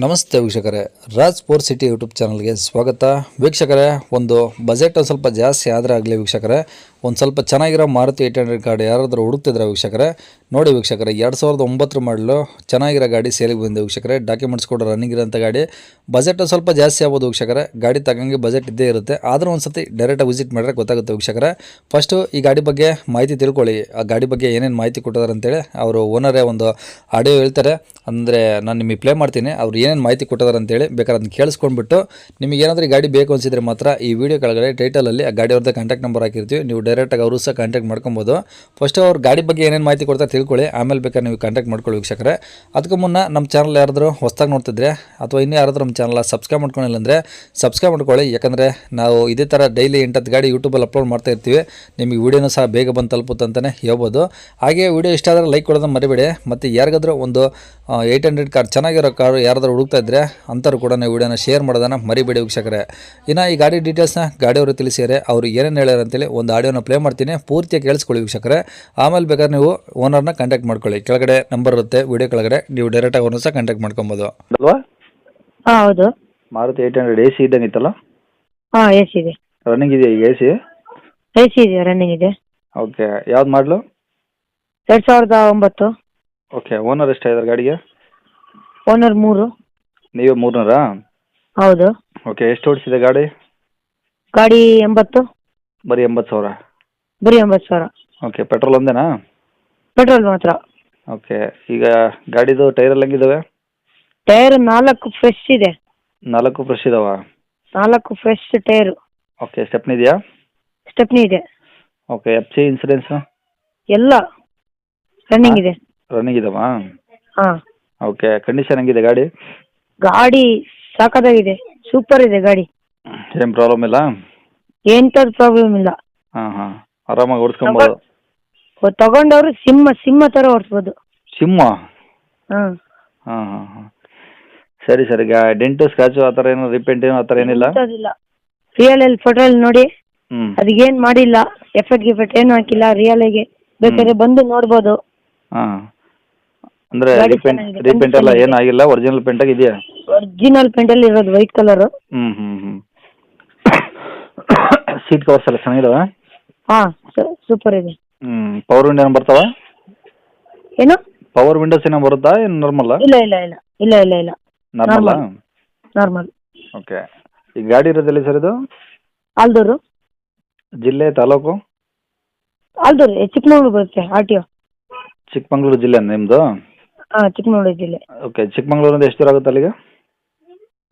ನಮಸ್ತೆ ವೀಕ್ಷಕರೇ. Raj sport city YouTube ಚಾನಲ್ಗೆ ಸ್ವಾಗತ. ವೀಕ್ಷಕರೇ, ಒಂದು ಬಜೆಟ್ ಒಂದು ಸ್ವಲ್ಪ ಜಾಸ್ತಿ ಆದರೆ ಆಗಲಿ ವೀಕ್ಷಕರೇ. ಒಂದು ಸ್ವಲ್ಪ ಚೆನ್ನಾಗಿರೋ ಮಾರುತಿ ಏಯ್ಟ್ ಹಂಡ್ರೆಡ್ ಕಾರ್ಡ್ ಯಾರಾದರೂ ಹುಡುಕ್ತಿದ್ರೆ ವೀಕ್ಷಕರೇ? ನೋಡಿ ವೀಕ್ಷಕರೇ, ಎರಡು ಸಾವಿರದ ಒಂಬತ್ತರ ಮಾಡಲು ಚೆನ್ನಾಗಿರೋ ಗಾಡಿ ಸೇಲಿಗೆ ಬಂದಿದೆ ವೀಕ್ಷಕರೇ. ಡಾಕ್ಯುಮೆಂಟ್ಸ್ ಕೂಡ ರನ್ನಿಂಗ್ ಇರೋಂಥ ಗಾಡಿ. ಬಜೆಟ್ ಸ್ವಲ್ಪ ಜಾಸ್ತಿ ಆಗ್ಬೋದು ವೀಕ್ಷಕರೇ. ಗಾಡಿ ತಗಂಗೆ ಬಜೆಟ್ ಇದ್ದೇ ಇರುತ್ತೆ. ಆದರೂ ಒಂದು ಸತಿ ಡೈರೆಕ್ಟಾಗಿ ವಿಸಿಟ್ ಮಾಡಿದ್ರೆ ಗೊತ್ತಾಗುತ್ತೆ ವೀಕ್ಷಕರೇ. ಫಸ್ಟು ಈ ಗಾಡಿ ಬಗ್ಗೆ ಮಾಹಿತಿ ತಿಳ್ಕೊಳ್ಳಿ. ಆ ಗಾಡಿ ಬಗ್ಗೆ ಏನೇನು ಮಾಹಿತಿ ಕೊಟ್ಟಿದ್ದಾರೆ ಅಂತೇಳಿ ಅವರು ಓನರೇ ಒಂದು ಆಡಿಯೋ ಹೇಳ್ತಾರೆ. ಅಂದರೆ ನಾನು ನಿಮಗೆ ಪ್ಲೇ ಮಾಡ್ತೀನಿ. ಅವ್ರು ಏನೇನು ಮಾಹಿತಿ ಕೊಟ್ಟಿದ್ದಾರೆ ಅಂತೇಳಿ ಬೇಕಾದ್ರೆ ಅದನ್ನ ಕೇಳಿಸ್ಕೊಂಡ್ಬಿಟ್ಟು ನಿಮಗೆ ಏನಾದರೂ ಗಾಡಿ ಬೇಕು ಅನಿಸಿದ್ರೆ ಮಾತ್ರ ಈ ವಿಡಿಯೋ ಕೆಳಗಡೆ ಟೈಟಲಲ್ಲಿ ಆ ಗಾಡಿಯವ್ರದ್ದೇ ಕಾಂಟ್ಯಾಕ್ಟ್ ನಂಬರ್ ಹಾಕಿರ್ತೀವಿ. ನೀವು ಡೈರೆಕ್ಟಾಗಿ ಅವರು ಸಹ ಕಾಂಟ್ಯಾಕ್ಟ್ ಮಾಡ್ಕೊಬೋದು. ಫಸ್ಟ್ ಅವ್ರ ಗಾಡಿ ಬಗ್ಗೆ ಏನೇನು ಮಾಹಿತಿ ಕೊಡ್ತಾರೆ ತಿಳ್ಕೊಳ್ಳಿ. ಆಮೇಲೆ ಬೇಕಾದ್ರೆ ನೀವು ಕಾಂಟ್ಯಾಕ್ಟ್ ಮಾಡ್ಕೊಳ್ಳಿ ವೀಕ್ಷಕರೇ. ಅದಕ್ಕೂ ಮುನ್ನ ನಮ್ಮ ಚಾನಲ್ ಯಾರಾದರೂ ಹೊಸ್ದಾಗಿ ನೋಡ್ತಿದ್ರೆ ಅಥವಾ ಇನ್ನೂ ಯಾರಾದರೂ ನಮ್ಮ ಚಾನಲ್ ಸಬ್ಸ್ಕ್ರೈಬ್ ಮಾಡ್ಕೊಂಡಿಲ್ಲ ಅಂದರೆ ಸಬ್ಸ್ಕ್ರೈಬ್ ಮಾಡ್ಕೊಳ್ಳಿ. ಯಾಕಂದರೆ ನಾವು ಇದೇ ಥರ ಡೈಲಿ ಎಂಟತ್ತು ಗಾಡಿ ಯೂಟ್ಯೂಬಲ್ಲಿ ಅಪ್ಲೋಡ್ ಮಾಡ್ತಾ ಇರ್ತೀವಿ. ನಿಮಗೆ ವೀಡಿಯೋನೂ ಸಹ ಬೇಗ ಬಂದು ತಲುಪುತ್ತೆ ಅಂತಲೇ ಹೇಳ್ಬೋದು. ಹಾಗೆ ವಿಡಿಯೋ ಇಷ್ಟ ಆದರೆ ಲೈಕ್ ಕೊಡೋದನ್ನು ಮರಿಬೇಡಿ. ಮತ್ತು ಯಾರಿಗಾದ್ರೂ ಒಂದು ಏಯ್ಟ್ ಹಂಡ್ರೆಡ್ ಕಾರ್ ಚೆನ್ನಾಗಿರೋ ಕಾರು ಯಾರಾದರೂ ಹುಡುಕ್ತಾ ಇದ್ದರೆ ಅಂಥವ್ರು ಕೂಡ ನಾವು ವಿಡಿಯೋನ ಶೇರ್ ಮಾಡೋದನ್ನು ಮರಿಬೇಡಿ ವೀಕ್ಷಕರೇ. ಇನ್ನು ಈ ಗಾಡಿ ಡೀಟೇಲ್ಸ್ನ ಗಾಡಿಯವರು ತಿಳಿಸಿದರೆ ಅವರು ಏನೇನು ಹೇಳ್ಯಾರ ಅಂತೇಳಿ ಒಂದು ಆಡಿಯೋನ ಪ್ಲೇ ಮಾಡ್ತೀನಿ ಪೂರ್ತಿಯಾಗಿ ಕೇಳಿಸ್ಕೊಳ್ಳಿ ವೀಕ್ಷಕರೆ. ಆಮೇಲೆ ಬೇಕಾದ್ರೆ ನೀವು ಓನರ್ನ ಕಾಂಟ್ಯಾಕ್ಟ್ ಮಾಡ್ಕೊಳ್ಳಿ. ಕೆಳಗಡೆ ನಂಬರ್ ಇರುತ್ತೆ ವಿಡಿಯೋ ಕೆಳಗಡೆ. ನೀವು ಡೈರೆಕ್ಟಾಗಿ ಅವ್ರನ್ನ ಸಹ ಕಾಂಟ್ಯಾಕ್ಟ್ ಮಾಡ್ಕೊಬೋದು. ಅಲ್ವಾ? ಹಾಂ ಹೌದು. Maruti eight hundred A C ಇದ್ದಂಗೆ ಇತ್ತಲ್ಲ? ಹಾಂ ಎ ಸಿ ಇದೆ. ರನ್ನಿಂಗ್ ಇದೆಯಾ ಈಗ ಎ ಸಿ ಎ ಸಿ ಇದೆ ರನ್ನಿಂಗ್ ಇದೆ. ಓಕೆ ಯಾವ್ದು ಮಾಡಲು ಎರಡು ಸಾವಿರದ ಒಂಬತ್ತು. ಓಕೆ ಓನರ್ ಎಷ್ಟಾಗಿದ್ದಾರೆ ಗಾಡಿಗೆ? ಓನರ್ ಮೂರು. ನೀವು ಮೂರ್ನೂರಾ? ಹೌದು. ಓಕೆ ಎಷ್ಟು ಓಡಿಸಿದೆ ಗಾಡಿ? ಗಾಡಿ ಎಂಬತ್ತು. ಬರೀ ಎಂಬತ್ತು ಸಾವಿರ. ಬರೀ ಎಂಬತ್ತು ಸಾವಿರ. ಓಕೆ ಪೆಟ್ರೋಲ್ ಒಂದೇನಾ? ಪೆಟ್ರೋಲ್ ಮಾತ್ರ. ಓಕೆ ಈಗ ಗಾಡಿದು ಟೈರ್ ಎಲ್ಲ ಹೆಂಗಿದಾವೆ? ಟೈರ್ ನಾಲ್ಕು ಫ್ರೆಶ್ ಇದೆ. ನಾಲ್ಕು ಫ್ರೆಶ್ ಇದಾವ? ನಾಲ್ಕು ಫ್ರೆಶ್ ಟೈರ್ ಓಕೆ ಸ್ಟೆಪ್ನಿ ಇದೆಯಾ? ಸ್ಟೆಪ್ನಿ ಇದೆ. ಓಕೆ ಎಫ್ ಸಿ ಇನ್ಸೂರೆನ್ಸು ಎಲ್ಲ ರನ್ನಿಂಗ್ ಇದೆ. ರನ್ನಿಂಗ್ ಇದಾವಾ? ಹಾಂ. ಓಕೆ ಕಂಡೀಷನ್ ಹೆಂಗಿದೆ ಗಾಡಿ? ಗಾಡಿ ಸಾಕಾಗಿದೆ. ಸೂಪರ್ ಇದೆ ಗಾಡಿ. ಏನು ಪ್ರಾಬ್ಲಮ್ ಇಲ್ಲ? ಎಂಥದ್ದು ಪ್ರಾಬ್ಲಮ್ ಇಲ್ಲ. ಹಾಂ ಹಾಂ. ಆರಾಮಾಗಿ ಓಡಿಸ್ಕೊಬೋದು ತಗೊಂಡವ್ರು ಸಿಂಹ ಸಿಂಹ ತರ ಓಡಿಸ್ಬೋದು. ಸಿಂಹ? ಹಾ. ಹಾಂ ಹಾಂ ಹಾಂ. ಸರಿ ಸರ್. ಈಗ ಡೆಂಟು ಸ್ಕ್ರಾಚು ಆ ಥರ ಏನು ರಿಪೇಂಟ್ ಏನು ಆ ಥರ ಏನಿಲ್ಲ? ಎಂಥದಿಲ್ಲ ರಿಯಲ್ ಅಲ್ಲಿ ಫೋಟೋಲ್ಲಿ ನೋಡಿ. ಹ್ಞೂ ಅದಕ್ಕೇನು ಮಾಡಿಲ್ಲ. ಎಫೆಕ್ಟ್ ಗಿಫೆಕ್ಟ್ ಏನು ಹಾಕಿಲ್ಲ. ರಿಯಲ್ ಆಗಿ ಬೇಕಾದ್ರೆ ಬಂದು ನೋಡ್ಬೋದು. ಹಾಂ. ಅಂದ್ರೆ ಗಾಡಿ ರಿಪೇಂಟ್ ಚೆನ್ನಾಗಿದೆ, ರಿಪೇಂಟ್ ಎಲ್ಲ ಏನು ಆಗಿಲ್ಲ ಒರಿಜಿನಲ್ ಪೇಂಟ್ ಆಗಿದೆಯಾ ಒರಿಜಿನಲ್ ಪೇಂಟಲ್ಲಿ ಇರೋದು ವೈಟ್ ಕಲರ್ ಹ್ಮ್ ಹ್ಮ್ ಹ್ಮ್. ಸೀಟ್ ಕವರ್ಸ್ ಎಲ್ಲ ಚೆನ್ನಾಗಿದಾವೆ? ಹಾಂ. ಸೂಪರ್ ಇದೆ. ಹ್ಞೂ ಪವರ್ ವಿಂಡೋ ಏನ ಬರ್ತಾವ? ಏನು? ಪವರ್ ವಿಂಡೋಸ್ ಏನೋ ಬರುತ್ತಾ? ಏನು ನಾರ್ಮಲ್ ಇಲ್ಲ ಇಲ್ಲ ಇಲ್ಲ. ಇಲ್ಲ ಇಲ್ಲ ಇಲ್ಲ. ನಾರ್ಮಲ್ ನಾರ್ಮಲ್ ಓಕೆ ಈ ಗಾಡಿ ಇರೋದಿಲ್ಲ ಸರ್ ಇದು? ಆಲ್ದೂರು. ಜಿಲ್ಲೆ ತಾಲೂಕು? ಆಲ್ದೂರು ಚಿಕ್ಕಮಗಳೂರು ಬರುತ್ತೆ ಆರ್ ಟಿ ಒ ಚಿಕ್ಕಮಂಗ್ಳೂರು ಜಿಲ್ಲೆ ನಿಮ್ಮದು ಹಾಂ ಚಿಕ್ಕಮಗಳೂರು ಜಿಲ್ಲೆ. ಓಕೆ ಚಿಕ್ಕಮಂಗ್ಳೂರಿಂದ ಎಷ್ಟು ದೂರ ಆಗುತ್ತೆ ಅಲ್ಲಿಗೆ?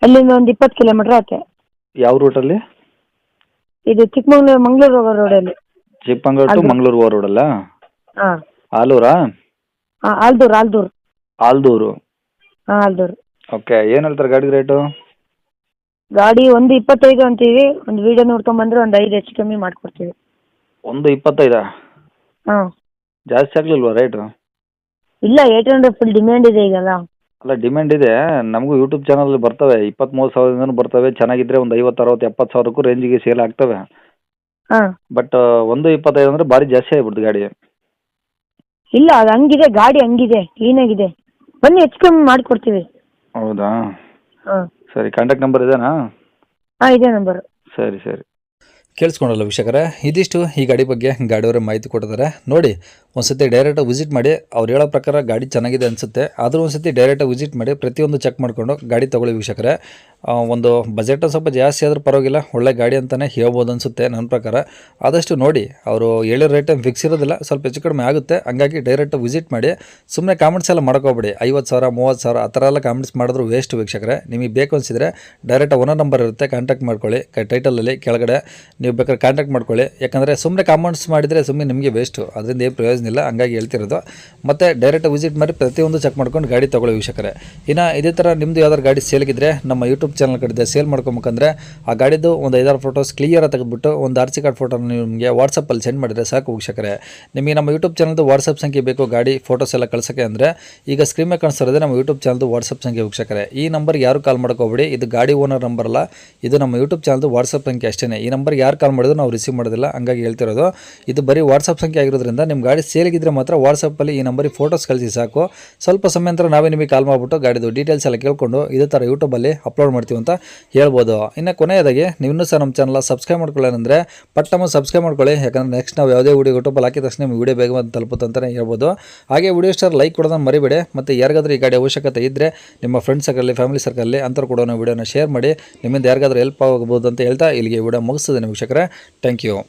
ಅಲ್ಲಿಂದ ಒಂದು ಇಪ್ಪತ್ತು ಕಿಲೋಮೀಟರ್ ಆಗುತ್ತೆ ಯಾವ ರೂಟಲ್ಲಿ ಇದು ಚಿಕ್ಕಮಗಳೂರು ಮಂಗಳೂರು ಹೋಗೋ ರೋಡಲ್ಲಿ ಚಿಕ್ಕಮಂಗ್ಳೂರು ಟು ಮಂಗ್ಳೂರ್ ಮಂಗಳೂರು ಹೋಗೋ ರೋಡಲ್ಲ ಹಾ. ಆಲೂರಾ? ಆಲ್ದೂರ್ ಆಲ್ದೂರ್ ಆಲ್ದೂರು. ಆಲ್ದೂರು. ಹಾಂ ಆಲ್ದೂರು. ಓಕೆ ಏನು ಹೇಳ್ತಾರೆ ಗಾಡಿ ರೇಟು? ಗಾಡಿ ಒಂದು ಇಪ್ಪತ್ತೈದು ಅಂತೀವಿ. ಒಂದು ವಿಡಿಯೋ ನೋಡ್ಕೊಂಬಂದ್ರೆ ಒಂದು ಐದು ಹೆಚ್ಚು ಕಮ್ಮಿ ಮಾಡ್ಕೊಡ್ತೀವಿ. ಒಂದು ಇಪ್ಪತ್ತೈದ? ಹಾಂ. ಜಾಸ್ತಿ ಆಗ್ಲಿಲ್ವಾ ರೇಟು ಇಲ್ಲ ಏಯ್ಟ್ ಹಂಡ್ರೆಡ್ ಫುಲ್ ಡಿಮ್ಯಾಂಡ್ ಇದೆ ಈಗಲ್ಲ. ಅಲ್ಲ ಡಿಮ್ಯಾಂಡ್ ಇದೆ. ನಮಗೂ ಯೂಟ್ಯೂಬ್ ಚಾನಲ್ ಬರ್ತವೆ. ಇಪ್ಪತ್ತ್ಮೂರು ಸಾವಿರದಿಂದ ಬರ್ತವೆ. ಚೆನ್ನಾಗಿದ್ರೆ ಒಂದು ಐವತ್ತು ಅರವತ್ತು ಎಪ್ಪತ್ತು ಸಾವಿರಕ್ಕೂ ರೇಂಜಿಗೆ ಸೇಲ್ ಆಗ್ತವೆ. ಹಾಂ. ಬಟ್ ಒಂದು ಇಪ್ಪತ್ತೈದು ಅಂದರೆ ಭಾರಿ ಜಾಸ್ತಿ ಆಗಿಬಿಡ್ತು ಗಾಡಿ. ಇಲ್ಲ ಅದು ಹಂಗಿದೆ ಗಾಡಿ ಹಂಗಿದೆ ಕ್ಲೀನಾಗಿದೆ ಬನ್ನಿ ಹೆಚ್ಚು ಕಮ್ಮಿ ಮಾಡಿಕೊಡ್ತೀವಿ. ಹೌದಾ? ಹಾಂ. ಸರಿ ಕಾಂಟ್ಯಾಕ್ಟ್ ನಂಬರ್ ಇದೇನಾ? ಹಾಂ ಇದೇ ನಂಬರು ಸರಿ ಸರಿ. ಕೇಳಿಸ್ಕೊಂಡಲ್ಲ ವೀಕ್ಷಕರೇ, ಇದಿಷ್ಟು ಈ ಗಾಡಿ ಬಗ್ಗೆ ಗಾಡಿಯವರೇ ಮಾಹಿತಿ ಕೊಟ್ಟಿದ್ದಾರೆ. ನೋಡಿ, ಒಂದ್ಸತಿ ಡೈರೆಕ್ಟಾಗಿ ವಿಸಿಟ್ ಮಾಡಿ, ಅವ್ರು ಹೇಳೋ ಪ್ರಕಾರ ಗಾಡಿ ಚೆನ್ನಾಗಿದೆ ಅನಿಸುತ್ತೆ. ಆದರೂ ಒಂದ್ಸತಿ ಡೈರೆಕ್ಟಾಗಿ ವಿಸಿಟ್ ಮಾಡಿ, ಪ್ರತಿಯೊಂದು ಚೆಕ್ ಮಾಡಿಕೊಂಡು ಗಾಡಿ ತೊಗೊಳ್ಳಿ ವೀಕ್ಷಕರೇ. ಒಂದು ಬಜೆಟ್ ಸ್ವಲ್ಪ ಜಾಸ್ತಿ ಆದರೂ ಪರವಾಗಿಲ್ಲ, ಒಳ್ಳೆ ಗಾಡಿ ಅಂತಲೇ ಹೇಳ್ಬೋದು ಅನಿಸುತ್ತೆ ನನ್ನ ಪ್ರಕಾರ. ಆದಷ್ಟು ನೋಡಿ, ಅವರು ಹೇಳಿರೋ ರೇಟ್ ಫಿಕ್ಸ್ ಇರೋದಿಲ್ಲ, ಸ್ವಲ್ಪ ಹೆಚ್ಚು ಕಡಿಮೆ ಆಗುತ್ತೆ. ಹಂಗಾಗಿ ಡೈರೆಕ್ಟ್ ವಿಸಿಟ್ ಮಾಡಿ ಸುಮ್ಮನೆ ಕಾಮೆಂಟ್ಸ್ ಎಲ್ಲ ಮಾಡ್ಕೋಬೇಡಿ. ಐವತ್ತು ಸಾವಿರ, ಮೂವತ್ತು ಸಾವಿರ, ಆ ಥರ ಎಲ್ಲ ಕಾಮೆಂಟ್ಸ್ ಮಾಡಿದ್ರು ವೇಸ್ಟ್ ವೀಕ್ಷಕರೇ. ನಿಮಗೆ ಬೇಕು ಅನಿಸಿದರೆ ಡೈರೆಕ್ಟ್ ಓನರ್ ನಂಬರ್ ಇರುತ್ತೆ ಕಾಂಟ್ಯಾಕ್ಟ್ ಮಾಡ್ಕೊಳ್ಳಿ. ಟೈಟಲಲ್ಲಿ ಕೆಳಗಡೆ ನೀವು ಬೇಕಾದ್ರೆ ಕಾಂಟ್ಯಾಕ್ಟ್ ಮಾಡ್ಕೊಳ್ಳಿ. ಯಾಕಂದರೆ ಸುಮ್ಮನೆ ಕಾಮೆಂಟ್ಸ್ ಮಾಡಿದರೆ ಸುಮ್ಮನೆ ನಿಮಗೆ ವೇಸ್ಟು ಅದರಿಂದ ಏನು ಪ್ರಯೋಜನ ಇಲ್ಲ. ಹಂಗಾಗಿ ಹೇಳ್ತಿರೋದು. ಮತ್ತು ಡೈರೆಕ್ಟ್ ವಿಸಿಟ್ ಮಾಡಿ ಪ್ರತಿಯೊಂದು ಚೆಕ್ ಮಾಡ್ಕೊಂಡು ಗಾಡಿ ತೊಗೊಳ್ಳಿ ವೀಕ್ಷಕರೇ. ಇನ್ನು ಇದೇ ಥರ ನಿಮ್ಮದು ಯಾವ್ದಾರು ಗಾಡಿ ಸೇಲ್ಗಿದ್ರೆ ನಮ್ಮ ಯೂಟ್ಯೂಬ್ ಚಾನಲ್ ಕಡೆ ಸೇಲ್ ಮಾಡ್ಕೊಬೇಕಂದ್ರೆ ಆ ಗಾಡಿದು ಒಂದು ಐದಾರು ಫೋಟೋಸ್ ಕ್ಲಿಯರಾಗಿ ತೆಗೆದುಬಿಟ್ಟು ಒಂದು ಆರ್ ಸಿ ಕಾರ್ಡ್ ಫೋಟೋನ ನಿಮಗೆ ವಾಟ್ಸಪ್ಪಲ್ಲಿ ಸೆಂಡ್ ಮಾಡಿದರೆ ಸಾಕು ವೀಕ್ಷಕರೇ. ನಿಮಗೆ ನಮ್ಮ ಯೂಟ್ಯೂಬ್ ಚಾನಲ್ದು ವಾಟ್ಸಪ್ ಸಂಖ್ಯೆ ಬೇಕು, ಗಾಡಿ ಫೋಟೋಸ್ ಎಲ್ಲ ಕಳ್ಸೋಕ್ಕೆ ಅಂದರೆ ಈಗ ಸ್ಕ್ರೀನ್ ಮೇಲೆ ಕಾಣಿಸ್ತಿರೋದೇ ನಮ್ಮ ಯೂಟ್ಯೂಬ್ ಚಾನಲ್ದು ವಾಟ್ಸಪ್ ಸಂಖ್ಯೆ ವೀಕ್ಷಕರೇ. ಈ ನಂಬರ್ ಯಾರು ಕಾಲ್ ಮಾಡ್ಕೋಬೇಡಿ? ಇದು ಗಾಡಿ ಓನರ್ ನಂಬರ್ ಅಲ್ಲ. ಇದು ನಮ್ಮ ಯೂಟ್ಯೂಬ್ ಚಾನಲ್ದು ವಾಟ್ಸಪ್ ಸಂಖ್ಯೆ ಅಷ್ಟೇ ಈ ನಂಬರ್ ಯಾರು ಯಾರು ಕಾಲ್ ಮಾಡಿದ್ರು ನಾವು ರಿಸೀವ್ ಮಾಡೋದಿಲ್ಲ. ಹಂಗಾಗಿ ಹೇಳ್ತಿರೋದು, ಇದು ಬರೀ ವಾಟ್ಸಪ್ ಸಂಖ್ಯೆ ಆಗಿರೋದ್ರಿಂದ ನಿಮ್ಮ ಗಾಡಿ ಸೇಲ್ಗಿದ್ರೆ ಮಾತ್ರ ವಾಟ್ಸಪ್ಪಲ್ಲಿ ಈ ನಂಬರಿಗೆ ಫೋಟೋಸ್ ಕಳಿಸಿ ಸಾಕು. ಸ್ವಲ್ಪ ಸಮಯ ನಂತರ ನಾವೇ ನಿಮಗೆ ಕಾಲ್ ಮಾಡಿಬಿಟ್ಟು ಗಾಡಿದು ಡೀಟೇಲ್ಸ್ ಎಲ್ಲ ಕೇಳ್ಕೊಂಡು ಇದೇ ಥರ ಯೂಟ್ಯೂಬಲ್ಲಿ ಅಪ್ಲೋಡ್ ಮಾಡ್ತೀವಿ ಅಂತ ಹೇಳ್ಬೋದು. ಇನ್ನು ಕೊನೆಯದಾಗಿ ನೀವು ಸಹ ನಮ್ಮ ಚಾನಲ್ ಸಬ್ಸ್ಕ್ರೈಬ್ ಮಾಡ್ಕೊಳ್ಳೋದಂದ್ರೆ ಪಟ್ಟಮ್ಮ ಸಬ್ಸ್ಕ್ರೈಬ್ ಮಾಡ್ಕೊಳ್ಳಿ. ಯಾಕಂದ್ರೆ ನೆಕ್ಸ್ಟ್ ನಾವು ಯಾವುದೇ ವಿಡಿಯೋ ಯೂಟ್ಯೂಬಲ್ಲಿ ಹಾಕಿದ ತಕ್ಷಣ ನಿಮಗೆ ವಿಡಿಯೋ ಬೇಗ ಬಂದು ತಲುಪುತ್ತೆ ಅಂತಲೇ ಹೇಳ್ಬೋದು. ಹಾಗೆ ವಿಡಿಯೋ ಸ್ಟಾರ್ ಲೈಕ್ ಕೊಡೋದನ್ನು ಮರಿಬೇಡಿ. ಮತ್ತು ಯಾರಿಗಾದ್ರೂ ಈ ಗಾಡಿ ಅವಶ್ಯಕತೆ ಇದ್ದರೆ ನಿಮ್ಮ ಫ್ರೆಂಡ್ಸ್ ಸರ್ಕಲ್ಲಿ ಫ್ಯಾಮಿಲಿ ಸರ್ಕಲ್ಲಿ ಅಂತರ ಕೂಡ ವಿಡಿಯೋನ ಶೇರ್ ಮಾಡಿ, ನಿಮ್ಮಿಂದ ಯಾರಿಗಾದ್ರೂ ಹೆಲ್ಪ್ ಆಗಬಹುದು ಅಂತ ಹೇಳ್ತಾ ಇಲ್ಲಿಗೆ ವಿಡಿಯೋ ಮುಗಿಸ್ತದೆ शकरा थैंक यू